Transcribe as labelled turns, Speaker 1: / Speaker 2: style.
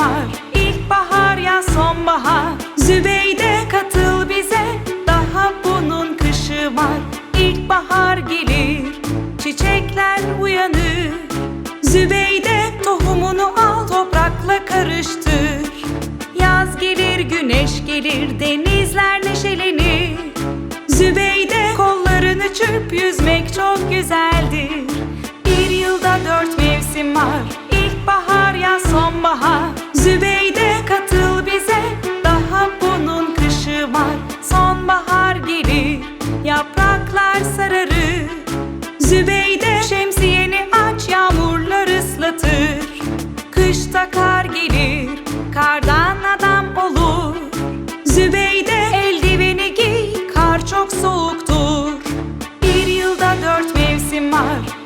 Speaker 1: var. İlkbahar ya sonbahar. Zübeyde katıl bize. Daha bunun kışı var. İlkbahar gelir Çiçekler uyanır. Zübeyde tohumunu al Toprakla karıştır. Yaz gelir güneş gelir Denizler neşelenir. Zübeyde kollarını çırp Yüzmek çok güzel. Zübeyde katıl bize Daha bunun kışı var. Sonbahar gelir Yapraklar sararır. Zübeyde şemsiyeni aç Yağmurlar ıslatır. Kışta kar gelir Kardan adam olur. Zübeyde eldiveni giy Kar çok soğuktur. Bir yılda dört mevsim var